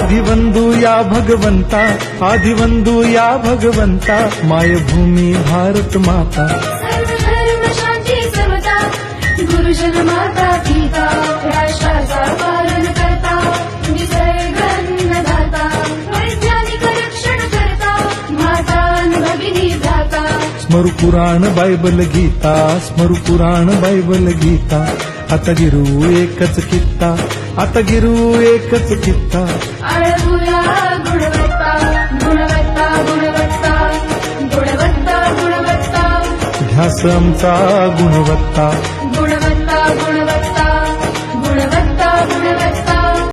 आदिवंदू या भगवंता आदिवंदू या भगवंता मायभूमी भारत माता। गुरुजन माता पिता राष्ट्राचा पालन करता निसर्गन्नदाता वैज्ञानिक रक्षण करता माता न भगिनी भ्राता। स्मरू पुराण बायबल गीता स्मरू पुराण बायबल गीता। आता गिरू एकच कित्ता आता गिरू एकच कित्ता. आळवूया गुणवत्ता गुणवत्ता गुणवत्ता गुणवत्ता गुणवत्ता. ध्यास आमचा गुणवत्ता